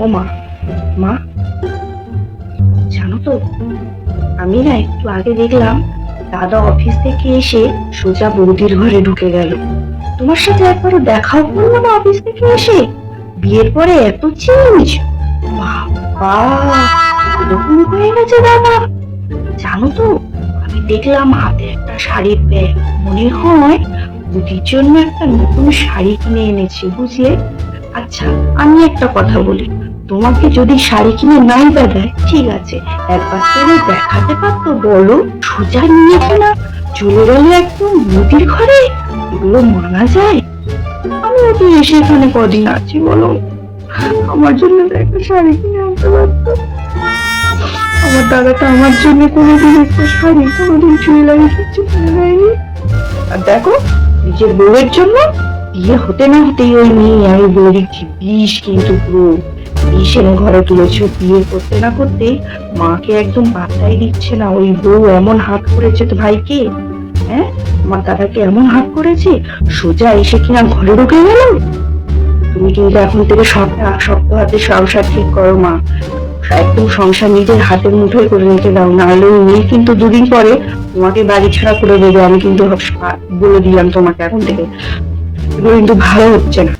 ও মা। মা? জানো তো, আমি না একটু আগে দেখলাম দাদা অফিস থেকে এসে সোজা বৌদির ঘরে ঢুকে গেল। তোমার সাথে একবারও দেখাও করল না অফিস থেকে এসে? বিয়ের পরে এত চেঞ্জ? হয়ে গেছে দাদা। জানো তো, আমি দেখলাম হাতে একটা শাড়ির ব্যাগ। মনে হয় বুদির জন্য একটা নতুন শাড়ি কিনে এনেছে, বুঝলে? আচ্ছা আমি একটা কথা বলি। তোমাকে যদি শাড়ি কিনে নাই বা দেয় ঠিক আছে, একবার করে দেখাতে পারতো, বলো, সোজা নিয়ে কিনা চলে গেল একদম মুদির ঘরে, এগুলো মানা যায়। আমিও তো এসে এখানে কদিন আছি, বলো। আমার জন্য একটা শাড়ি কিনে আনতে পারতো। আমার দাদাটা আমার জন্য কোনোদিন একটা শাড়ি, কোনোদিন জুয়েলারি কিছু কিনে দেয়নি। আর দেখো, নিজের বউয়ের জন্য বিয়ে হতে না হতেই ওই মেয়ে আমি বলে দিচ্ছি বিষ কিন্তু পুরো বিষ এনে ঘরে তুলেছো বিয়ে করতে না করতে মাকে একদম পাত্তাই দিচ্ছে না। ওই বউ এমন হাত করেছে তো ভাইকে হ্যাঁ? আমার দাদাকে এমন হাত করেছে, সোজা এসে কিনা ঘরে ঢুকে গেল? তুমি কিন্তু এখন থেকে সবটা শক্ত হাতে সংসার ঠিক করো মা। একদম সংসার নিজের হাতের মুঠোয় করে নিতে দাও, নাহলে ওই মেয়ে কিন্তু দুদিন পরে তোমাকে বাড়ি ছাড়া করে দেবে। আমি কিন্তু বলে দিলাম তোমাকে এখন থেকে। এগুলো কিন্তু ভালো হচ্ছে না।